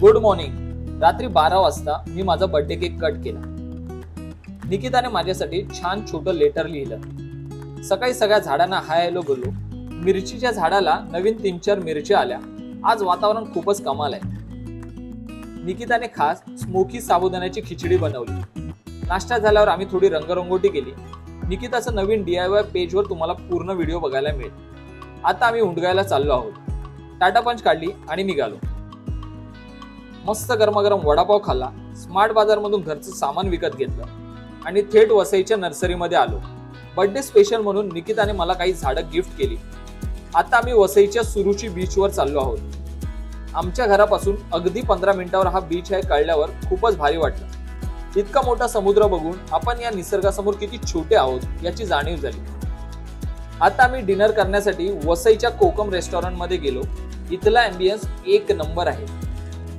Good morning. रात्री बारा वाजता मी माझा बर्थडे केक कट केला. निकिताने माझ्यासाठी छान छोटं लेटर लिहिलं. सकाळी सगळ्या झाडांना हाय हॅलो बोललो. मिरचीच्या झाडाला नवीन तीन चार मिरच्या आल्या. आज वातावरण खूपच कमाल आहे. निकिताने खास स्मोकी साबुदाण्याची खिचडी बनवली. नाश्ता झाल्यावर आम्ही थोडी रंगरंगोटी केली. निकिताचं नवीन डी आय वाय पेजवर तुम्हाला पूर्ण व्हिडिओ बघायला मिळेल. आता आम्ही उंडगायला चाललो आहोत. टाटा पंच काढली आणि निघालो. मस्त गरमागरम वडापाव खाल्ला स्मार्ट बाजारमधून घरचं सामान विकत घेतलं आणि थेट वसईच्या नर्सरीमध्ये आलो. बर्थडे स्पेशल म्हणून निकिताने मला काही झाडं गिफ्ट केली. आता आम्ही वसईच्या सुरुची बीचवर चाललो आहोत. आमच्या घरापासून अगदी पंधरा मिनिटावर हा बीच आहे कळल्यावर खूपच भारी वाटलं. इतका मोठा समुद्र बघून आपण या निसर्गासमोर किती छोटे आहोत याची जाणीव झाली. आता आम्ही डिनर करण्यासाठी वसईच्या कोकम रेस्टॉरंटमध्ये गेलो. इथला अँबियन्स एक नंबर आहे.